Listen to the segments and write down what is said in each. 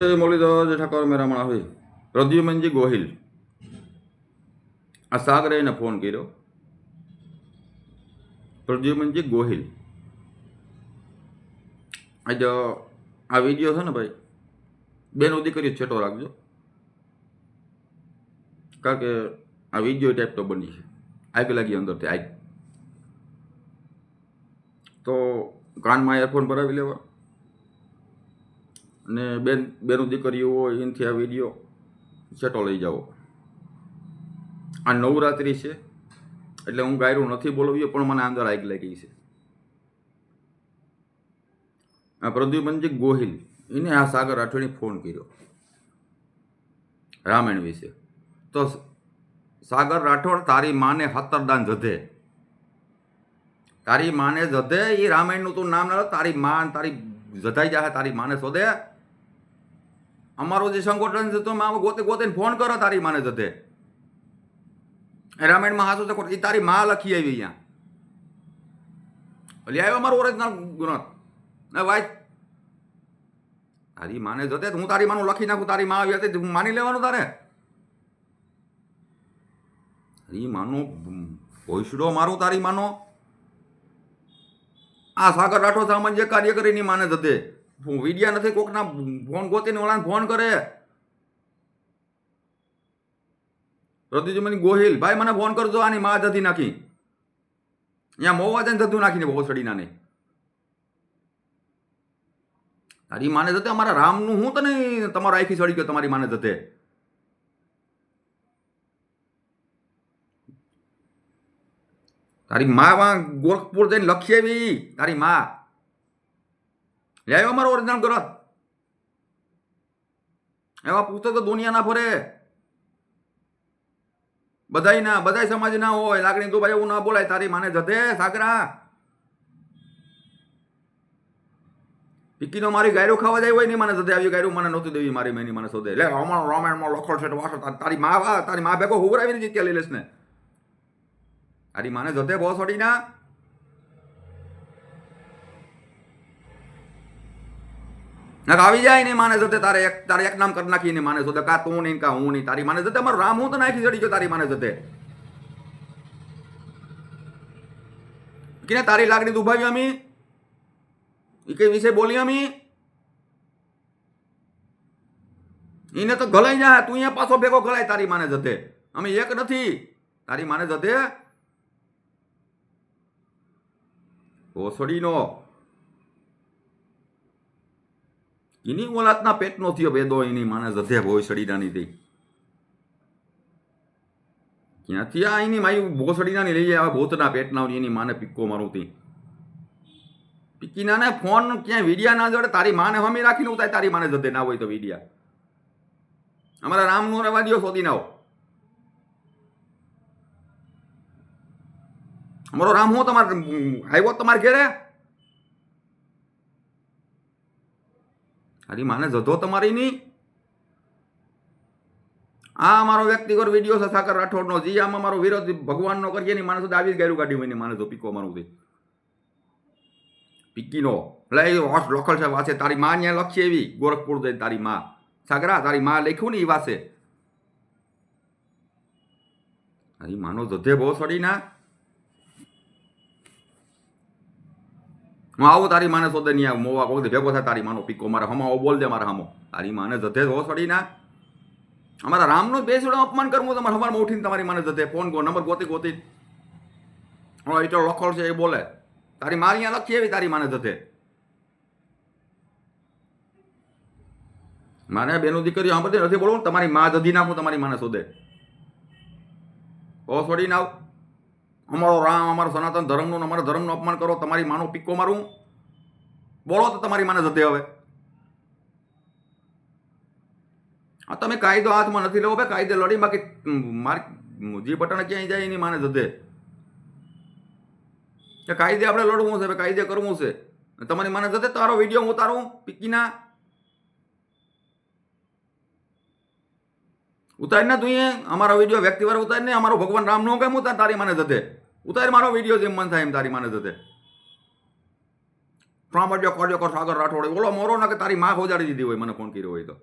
મુરલીધર ઠાકોર મેરામણ હોય પ્રદ્યુમનજી ગોહિલ આ સાગરે એને ફોન કર્યો પ્રદ્યુમનજી ગોહિલ આજ આ વીડિયો છે ને ભાઈ બેનો દીકરી છેટો રાખજો કારણ કે આ વીડિયો ટાઈપ તો બની છે આગ લાગી અંદરથી આગ તો કાનમાં એરફોન ભરાવી લેવા અને બેન, બેનું દીકરીઓ હોય, એનાથી આ વીડિયો છેટો લઈ જાઓ. આ નવરાત્રિ છે, એટલે હું ગાયરું નથી બોલવ્યું પણ મને અંદર આગ લાગી છે. આ પ્રદ્યુમનજી ગોહિલ, એને આ સાગર રાઠોડે ફોન કર્યો, રામાયણ વિશે. તો સાગર રાઠોડ તારી માને હતરદાન જધે. તારી માને જધે એ રામાયણનું તું નામ ના તારી માં તારી જધાઈ જાહે, તારી માને શોધે. અમારો જે સંગઠન છે, તો આમાં ગોતે ગોતે ફોન કરો તારી માને જતે રામાયણમાં હાસુ છે એ તારી માં લખી આવી અહીંયા. એટલે આવ્યો અમારો ઓરિજિનલ ગ્રંથ. ને વાંચ તારી માને જતે હું તારી માનું લખી નાખું, તારી માં આવી હતી હું માની લેવાનું તારે? તારી માનો ભોઈસડો મારું, તારી માનો. આ સાગર રાઠોડ સામાન્ય કાર્ય કરીને માને જતે હું વિડિયા નથી, કોકના ફોન ગોતીને ઓલાને ફોન કરે. પ્રતિજમની ગોહિલ, ભાઈ, મને ફોન કરજો, આની માં જતી નાખી. અહીંયા મોવા જઈને જતું નાખીને બહુ સડીના નહીં તારી માને જતે, અમારા રામનું હું તને તમારો આખી સડી ગયો, તમારી માને જતે. તારી મા ગોરખપુર જઈને લખી આવી, તારી મા. લે આવ્યો અમારો ઓરિજિનલ ગ્રંથ એવા પુસ્તકો તો દુનિયા ના ફરે. બધાય ના, બધાય સમાજ ના હોય. લાગણી તો ભાઈ એવું ના બોલાય, તારી માને જતે, સાકરા. પિકીનો મારી ગાયરો ખાવા જાય હોય નહીં મને જતે આવી ગાયરો મને નહોતી દેવી મારી મેની મને શોધે લે, હમણાં રામાયણમાં લખો છે વાસો તારી મા તારી મા ભેગો હુવરાવીને જીત્યા લઈ લેશ ને. તારી માને જતે બહુ છોડી ના. નક આવી જાય ને માને જતે તારે એક તારે એક નામ કરી નાખીને માને જતે કા તું નહીં, કા હું નહીં, તારી માને જતે અમારો રામ હું તો નાખી ચડી ગયો તારી માને જતે. કે તારી લાગણી દુભાવી અમી? એ કઈ વિશે બોલી અમી? એને તો ગલાઈ જાય તું અહીંયા પાછો ભેગો ગલાય તારી માને જતે. અમે એક નથી. તારી માને જતે. ઓસડીનો. એની ઓલાતના પેટનો થયો ભેદો એની માને જધે ભોસડીનાની થઈ. ક્યાંથી આ એની માઈ ભોસડીનાની લઈ આવે ભૂતના પેટના એની માને પીક્કો મારું તી. પીકીનાને ફોન ક્યાંય વિડિયા ના જોડે, તારી માને હમી રાખીને ઉતાય, તારી માને જધે ના હોય તો વિડિયા. અમારા રામનો રવા દિયો શોધી નાઓ. અમારો રામ હું તમારે આવ્યો તમારે ઘેરે? હારી માને, જધો તમારી નહીં. આ અમારો વ્યક્તિગત વીડિયો છે, સાકર રાઠોડનો. જી, આમાં મારો વિરોધ ભગવાનનો કરીએ ની માણસો આવી જ ગાયરું કાઢ્યું માને તો પીકો મારું છે. પીકીનો. લઈ હોશ લોકલ છે વાસે તારી માં ત્યાં લખી એવી. ગોરખપુર જઈ તારી માં. સાગરા તારી માં લખ્યું ને એ વાસે તારી માનો જધે બહુ સડી ના હું આવું તારી માને સોદે નહીં આવું, મોવા કોઈ ભેગો થાય તારી માનો, પીકો મારે હમા બોલ દે મારા હમો. તારી માને જતે હો સડી ના અમારા રામનો બેસડો અપમાન કરવું તમારે હવારમાં ઉઠીને તમારી માને જતે. ફોન ગો, નંબર ગોતી ગોતી. હા એટલો લખોડ છે, એ બોલે. તારી મારી અહીંયા લખી એવી તારી માને જતે. મારે બેનું દીકરીઓ સાંભળતી નથી બોલવું તમારી મા જધી નાખું તમારી માને શોધે ઓ છોડી નાવ અમારો રામ, અમારો સનાતન ધર્મનું અમારા ધર્મનું અપમાન કરો, તમારી માનો પિક્કો મારું. બોલો તો તમારી માને જતે હવે. આ તમે કાયદો હાથમાં નથી લેવો, ભાઈ, કાયદે લડી, બાકી મારી, જે બટન ક્યાંય જાય એની માને જતે. કે કાયદે આપણે લડવું છે કાયદે કરવું છે. તમારી માને જતે, તારો વીડિયો હું તારું, પીકીના ઉતાર ને તું અમારો વીડિયો વ્યક્તિવાર ઉતારી ને અમારો ભગવાન રામનો કેમ ઉતાર? તારી માને થતે ઉતારી મારો વીડિયો જેમ મન થાય એમ તારી માને જતે. સાંભળ્યો કોડ્યો કર સાગર રાઠોડ ઓલો મોરો ના કે તારી માં ખોજાડી દીધી હોય, મને ફોન કર્યો હોય તો.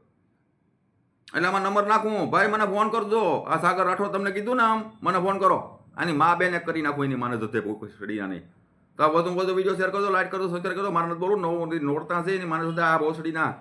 એટલે આમાં નંબર નાખું ભાઈ, મને ફોન કરજો. આ સાગર રાઠોડ તમને કીધું ને આમ, મને ફોન કરો. આની મા બેને કરી નાખું, એની માને જતે સડીયા નહીં. તો આ વધુ વધુ વીડિયો શેર કરજો, લાઈક કરજો સબસ્ક્રાઈબ કરજો. મારે નથી બોલું નવું નોડતા છે, એની માને જતા. આ ભોસડીના